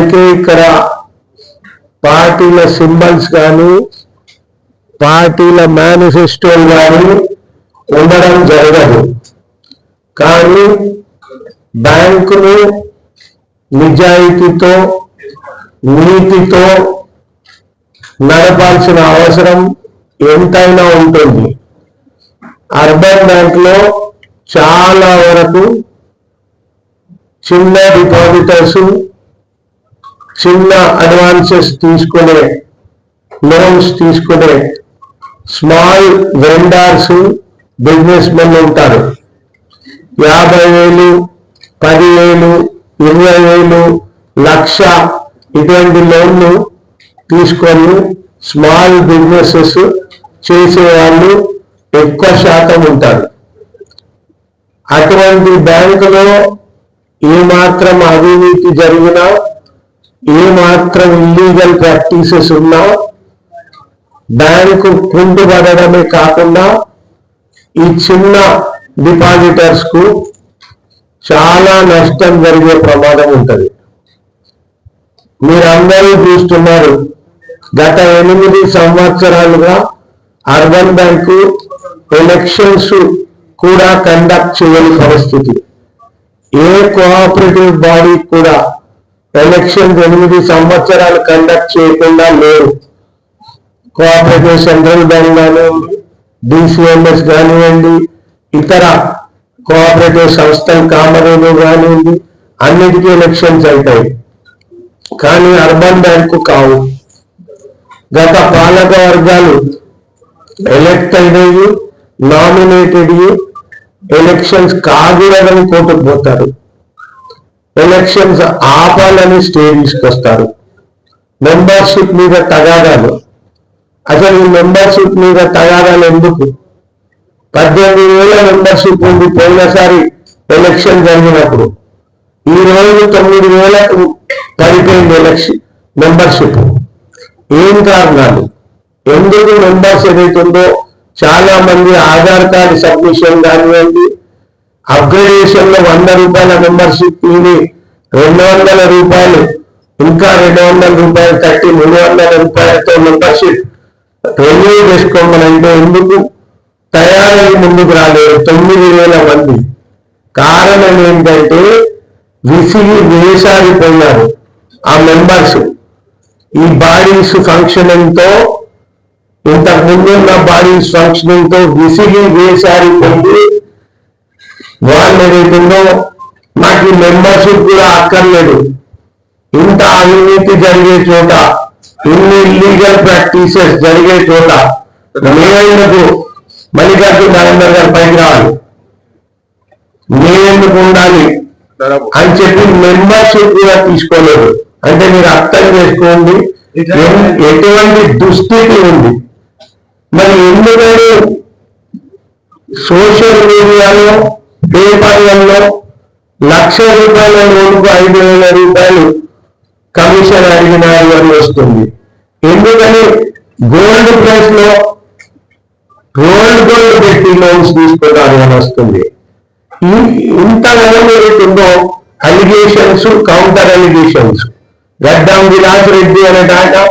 అందుకే ఇక్కడ పార్టీల సింబల్స్ కానీ పార్టీల మేనిఫెస్టోలు కానీ ఉండడం జరగదు. కానీ బ్యాంకును నిజాయితీతో నీతితో నడపాల్సిన అవసరం ఎంతైనా ఉంటుంది. అర్బన్ బ్యాంకులో చాలా వరకు చిన్న డిపాజిటర్స్ చిన్న అడ్వాన్సెస్ తీసుకునే లోన్స్ తీసుకునే స్మాల్ వెండర్స్ బిజినెస్ మెన్ ఉంటారు. యాభై వేలు పదివేలు ఇరవై వేలు లక్ష ఇటువంటి లోన్లు తీసుకొని స్మాల్ బిజినెసెస్ చేసేవాళ్ళు ఎక్కువ శాతం ఉంటారు. అటువంటి బ్యాంకులో ఏ మాత్రం అవినీతి జరిగినా ఏ మాత్రం ఇల్లీగల్ ప్రాక్టీసెస్ ఉన్నా బ్యాంకు కుంటుపడడమే కాకుండా ఈ చిన్న డిపాజిటర్స్కు చాలా నష్టం జరిగే ప్రమాదం ఉంటుంది. మీరందరూ చూస్తున్నారు గత ఎనిమిది సంవత్సరాలుగా అర్బన్ బ్యాంకు ఎలక్షన్స్ కూడా కండక్ట్ చేయని పరిస్థితి. ఏ కోఆపరేటివ్ బాడీ కూడా ఎలక్షన్స్ ఎనిమిది సంవత్సరాలు కండక్ట్ చేయకుండా లేరు. కోఆపరేటివ్ సెంట్రల్ బ్యాంక్ కానివ్వండి డిసిఎంఎస్ కానివ్వండి ఇతర కోఆపరేటివ్ సంస్థలు కామరేలు కానివ్వండి అన్నిటికీ ఎలక్షన్స్ అవుతాయి కానీ అర్బన్ బ్యాంకు కావు. గత పాలక వర్గాలు ఎలక్ట్ అయినవి నామినేటెడ్ ఎలక్షన్స్ కాకూడదని కోర్టుకు పోతారు. ఎలక్షన్స్ ఆపాలని స్టే తీసుకొస్తారు. మెంబర్షిప్ మీద తగాదాలు. అసలు ఈ మెంబర్షిప్ మీద తగాదాలు ఎందుకు? పద్దెనిమిది వేల మెంబర్షిప్ ఉంది పోయినసారి ఎలక్షన్ జరిగినప్పుడు. ఈ రోజు తొమ్మిది వేలకు పడిపోయింది ఎలక్షన్ మెంబర్షిప్ ఏం కారణాలు? ఎందుకు మెంబర్స్ ఏదైతుందో చాలా మంది ఆధార్ కార్డు సబ్మిషన్ కానివ్వండి అప్గ్రేడేషన్లో వంద రూపాయల మెంబర్షిప్ ఇది రెండు వందల రూపాయలు ఇంకా రెండు వందల రూపాయలు కట్టి మూడు వందల రూపాయలతో మెంబర్షిప్ రెన్యూ చేసుకోమనంటే ఎందుకు? తయారై ముందుకు రాలేదు. తొమ్మిది వేల మంది. కారణం ఏంటంటే విసిగి వేసారిపోయినారు ఆ మెంబర్స్. ఈ బాడీస్ ఫంక్షనింగ్తో ఇంతకు ముందు ఉన్న బాడీస్ ఫంక్షనింగ్తో విసిగి వేసారిపోయి వాళ్ళు ఏదైతుందో నాకు మెంబర్షిప్ కూడా అక్కర్లేదు. ఇంత అవినీతి జరిగే చోట ఇన్ని ఇల్లీగల్ ప్రాక్టీసెస్ జరిగే చోట మేమెందుకు మల్లికార్జున నరేందర్ గారు పైకి రావాలి. మేమెందుకు ఉండాలి అని చెప్పి మెంబర్షిప్ కూడా తీసుకోలేదు. అంటే మీరు అర్థం చేసుకోండి ఎటువంటి దుస్థితి ఉంది. మరి ఎందుకని సోషల్ మీడియాలో పేపర్లలో లక్ష రూపాయల లోనుకు ఐదు వేల రూపాయలు కమిషన్ అడిగినారు అని వస్తుంది. ఎందుకని? గోల్డ్ ప్రైస్లో గోల్డ్ గోల్డ్ పెట్టి లోన్స్ తీసుకున్నారు అని వస్తుంది. ఈ- ఇంతగానో ఏదైతుందో అలిగేషన్స్ కౌంటర్ అలిగేషన్స్ గడ్డం విలాస్ రెడ్డి అనే ఆయన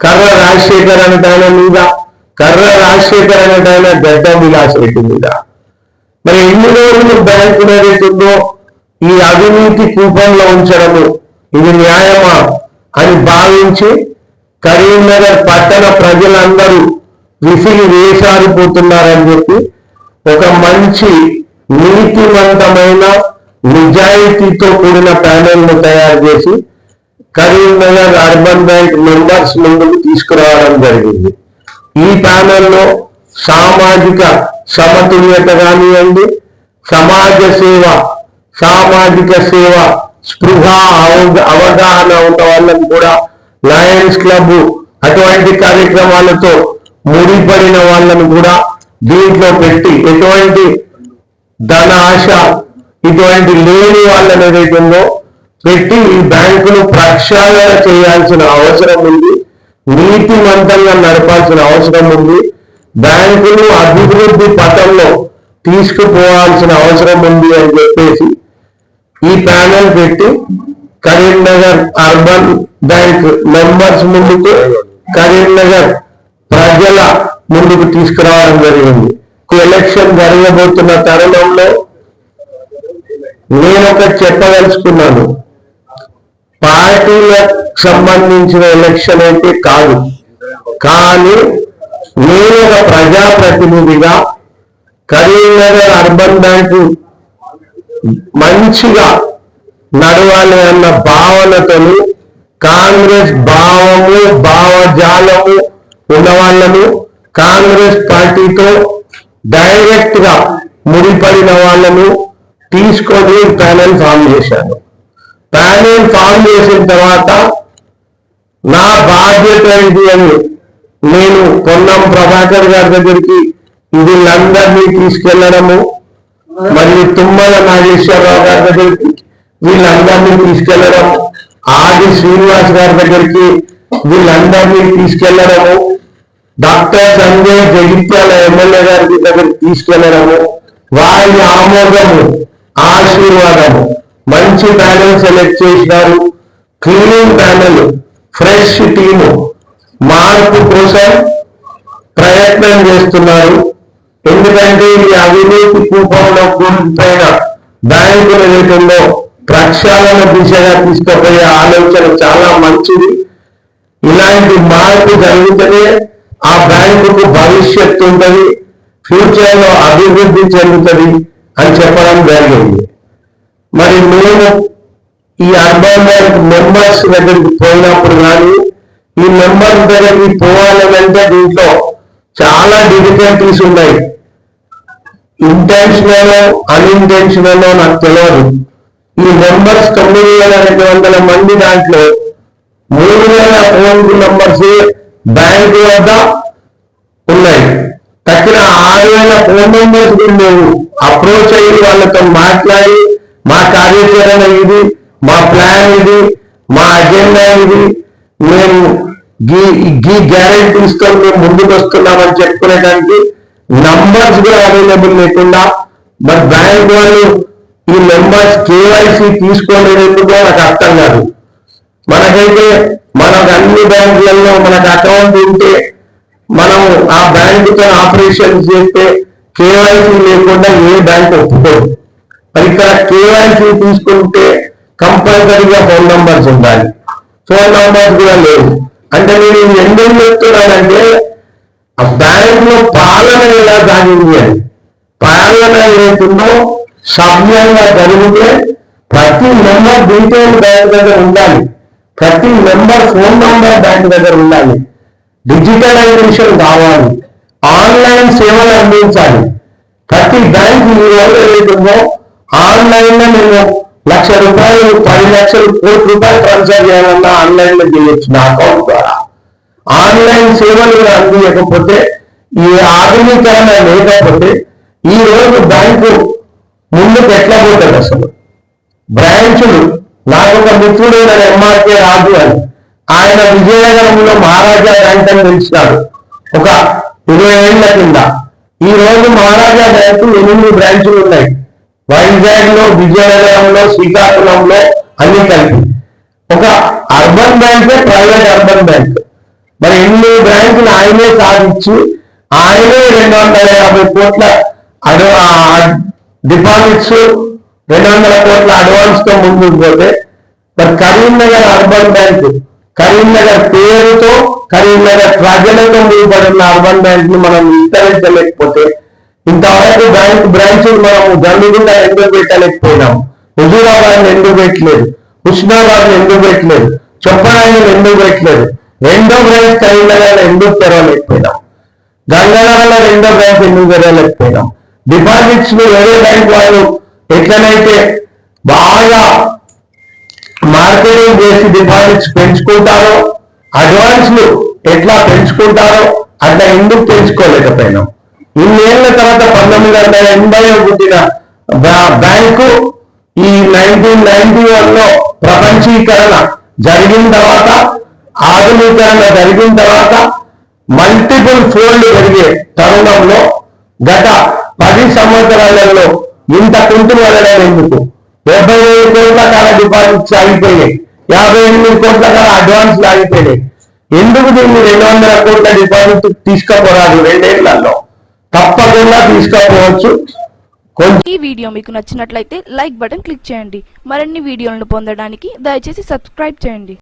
కర్ర రాజశేఖర్ అనేట మీద కర్ర రాజశేఖర్ అనేట ఆయన గడ్డం విలాస్ రెడ్డి మీద. మరి ఎన్ని రోజులు బ్యాంకు ఏదైతుందో ఈ అవినీతి కూపంలో ఉంచడము. ఇది న్యాయమా అని భావించి కరీంనగర్ పట్టణ ప్రజలందరూ విసిగి వేసారిపోతున్నారని చెప్పి ఒక మంచి నీతివంతమైన నిజాయితీతో కూడిన ప్యానెల్ను తయారు చేసి కరీంనగర్ అర్బన్ బ్యాంక్ మెంబర్స్ ముందుకు తీసుకురావడం జరిగింది. ఈ ప్యానెల్లో సామాజిక సమతుల్యత కానివ్వండి సమాజ సేవ సామాజిక సేవ స్పృహ అవ- అవగాహన ఉన్న వాళ్ళని కూడా లయన్స్ క్లబ్ అటువంటి కార్యక్రమాలతో ముడిపడిన వాళ్ళను కూడా దీంట్లో పెట్టి ఎటువంటి ధన ఆశ ఇటువంటి లేని వాళ్ళని ఏదైతే ఉందో పెట్టి ఈ బ్యాంకును ప్రక్షాళన చేయాల్సిన అవసరం ఉంది. నీతిమంతంగా నడపాల్సిన అవసరం ఉంది. బ్యాంకును అభివృద్ధి పథంలో తీసుకుపోవాల్సిన అవసరం ఉంది అని చెప్పేసి ఈ ప్యానెల్ పెట్టి కరీంనగర్ అర్బన్ బ్యాంక్ మెంబర్స్ ముందుకు కరీంనగర్ ప్రజల ముందుకు తీసుకురావడం జరిగింది. ఎలక్షన్ జరగబోతున్న తరుణంలో నేను ఒక చెప్పదలుచుకున్నాను. పార్టీలకు సంబంధించిన ఎలక్షన్ అయితే కాదు. కానీ నేను ఒక ప్రజాప్రతినిధిగా కరీంనగర్ అర్బన్ బ్యాంకు మంచిగా నడవాలి అన్న భావనతో కాంగ్రెస్ భావము భావజాలము ఉన్న వాళ్ళను కాంగ్రెస్ పార్టీతో డైరెక్ట్గా ముడిపడిన వాళ్ళను తీసుకొని ప్యానెల్ ఫామ్ చేశాను ప్యానెల్ ఫామ్ చేసిన తర్వాత నా బాధ్యత ఏంటి అని నేను పొన్నం ప్రభాకర్ గారి దగ్గరికి వీళ్ళందరినీ తీసుకెళ్ళడము మరియు తుమ్మల నాగేశ్వరరావు గారి దగ్గరికి వీళ్ళందరినీ తీసుకెళ్ళడం ఆది శ్రీనివాస్ గారి దగ్గరికి వీళ్ళందరినీ తీసుకెళ్ళడము. డాక్టర్ సంజయ్ జగిత్యాల ఎమ్మెల్యే గారి దగ్గరికి తీసుకెళ్ళడము. వారి ఆమోదము ఆశీర్వాదము. మంచి ప్యానెల్ సెలెక్ట్ చేసినారు. Cleaning panel fresh team. మార్పు కోసం ప్రయత్నం చేస్తున్నారు. ఎందుకంటే ఈ అవినీతి కూపంలో కూలిపోయిన బ్యాంకుల రేటుల్లో ప్రక్షాళన దిశగా తీసుకుపోయే ఆలోచన చాలా మంచిది. ఇలాంటి మార్పు జరిగితేనే ఆ బ్యాంకుకు భవిష్యత్తు ఉంటుంది ఫ్యూచర్లో అభివృద్ధి చెందుతుంది అని చెప్పడం జరిగింది. మరి మేము ఈ అర్బన్ బ్యాంక్ మెంబర్స్ దగ్గరికి పోయినప్పుడు కానీ ఈ మెంబర్స్ దగ్గరికి పోవాలంటే దీంట్లో చాలా డిఫికల్టీస్ ఉన్నాయి. ఇంటెన్షనల్ అన్ఇంటెన్షనల్ నాకు తెలియదు ఈ మెంబర్స్ తొమ్మిది వేల రెండు వందల మంది దాంట్లో మూడు వేల ఫోన్ నంబర్స్ బ్యాంకు వద్ద ఉన్నాయి. తక్కిన ఆరు వేల ఫోన్ నంబర్స్ మేము అప్రోచ్ అయ్యి వాళ్ళతో మాట్లాడి మా కార్యాచరణ ఇది మా ప్లాన్ ఇది మా అజెండా ఇది మేము గీ గీ గ్యారెంటీస్తో మేము ముందుకు వస్తున్నామని చెప్పుకునేటానికి నంబర్స్ కూడా అవైలబుల్ లేకుండా మరి బ్యాంక్ వాళ్ళు ఈ మెంబర్స్ కేవైసీ తీసుకోలేదు ఎందుకో నాకు అర్థం కాదు. మనకైతే మనకు అన్ని బ్యాంకులలో మనకు అకౌంట్ ఉంటే మనం ఆ బ్యాంకుతో ఆపరేషన్ చేస్తే కేవైసీ లేకుండా ఏ బ్యాంక్ ఒప్పుకోదు. మరి ఇక్కడ కేవైసీ తీసుకుంటే కంపల్సరీగా ఫోన్ నంబర్స్ ఉండాలి. ఫోన్ నంబర్స్ కూడా లేవు. అంటే నేను ఎందుకు చెప్తున్నానంటే ఆ బ్యాంక్లో పాలన ఎలా సాగింది అని. పాలన ఏదైతుందో సభ్యంగా జరిగితే ప్రతి నెంబర్ డీటెయిల్ బ్యాంక్ దగ్గర ఉండాలి. ప్రతి నెంబర్ ఫోన్ నంబర్ బ్యాంక్ దగ్గర ఉండాలి. డిజిటలైజేషన్ కావాలి. ఆన్లైన్ సేవలు అందించాలి. ప్రతి బ్యాంక్ ఈ రోజు ఏదైతుందో ఆన్లైన్లో నేను లక్ష రూపాయలు పది లక్షలు కోటి రూపాయలు ట్రాన్స్ఫర్ చేయాలన్నా ఆన్లైన్లో చేయొచ్చు నా అకౌంట్ ద్వారా. ఆన్లైన్ సేవలు అందించకపోతే ఈ ఆధునీకరణ లేకపోతే ఈ రోజు బ్యాంకు ముందుకు ఎట్లా పోతుంది అసలు? బ్రాంచులు నాకు ఒక మిత్రుడు ఎంఆర్కే రాజు అని. ఆయన విజయనగరంలో మహారాజా బ్యాంక్ అని పిలిచినాడు ఒక ఇరవై ఏళ్ళ కింద. ఈ రోజు మహారాజా బ్యాంకు ఎనిమిది బ్రాంచులు ఉన్నాయి. వైజాగ్లో విజయనగరంలో శ్రీకాకుళంలో అన్ని కలిపి. ఒక అర్బన్ బ్యాంకే ప్రైవేట్ అర్బన్ బ్యాంక్. మరి ఎన్ని బ్యాంకులు ఆయనే సాధించి ఆయనే రెండు వందల యాభై కోట్ల అడ్వ డిపాజిట్స్ రెండు వందల కోట్ల అడ్వాన్స్తో ముందుకు పోతే మరి కరీంనగర్ అర్బన్ బ్యాంక్ కరీంనగర్ పేరుతో కరీంనగర్ ప్రజలతో ముడిపడిన అర్బన్ బ్యాంక్ను మనం విస్తరించలేకపోతే ఇంతవరకు బ్యాంక్ బ్రాంచులు మనం గండిగుండ ఎందుకు పెట్టలేకపోయినాం? హుజూరాబాద్ ఎందుకు పెట్టలేదు? హుస్నాబాద్ ఎందుకు పెట్టలేదు? చొప్పనాయని ఎందుకు పెట్టలేదు? రెండో బ్రాంచ్ కరీంనగర్ ఎందుకు తెరవలేకపోయినాం గంగానగర్లో రెండో బ్రాంచ్ ఎందుకు తెరవలేకపోయినాం డిపాజిట్స్ వేరే బ్యాంక్ వాళ్ళు ఎట్లనైతే బాగా మార్కెటింగ్ చేసి డిపాజిట్స్ పెంచుకుంటారో అడ్వాన్స్లు ఎట్లా పెంచుకుంటారో అట్లా ఎందుకు పెంచుకోలేకపోయినాం? ఇన్నేళ్ళ తర్వాత పంతొమ్మిది వందల ఎనభై పుట్టిన బ్యాంకు ఈ నైన్టీన్ నైన్టీ వన్లో ప్రపంచీకరణ జరిగిన తర్వాత ఆధునీకరణ జరిగిన తర్వాత మల్టిపుల్ ఫోల్డ్ పెరిగే తరుణంలో గత పది సంవత్సరాలలో ఇంత కుంటు వెళ్ళడం ఎందుకు? డెబ్బై వేల కోట్ల కాల డిపాజిట్స్ ఆగిపోయాయి యాభై ఎనిమిది కోట్ల కాల అడ్వాన్స్ ఆగిపోయాయి ఎందుకు దీన్ని రెండు వందల కోట్ల డిపాజిట్ తీసుకుపోరాదు రెండేళ్ళలో? తప్పకుండా తీసుకోపోవచ్చు. ఈ వీడియో మీకు నచ్చినట్లయితే లైక్ బటన్ క్లిక్ చేయండి. మరిన్ని వీడియోలను పొందడానికి దయచేసి సబ్స్క్రైబ్ చేయండి.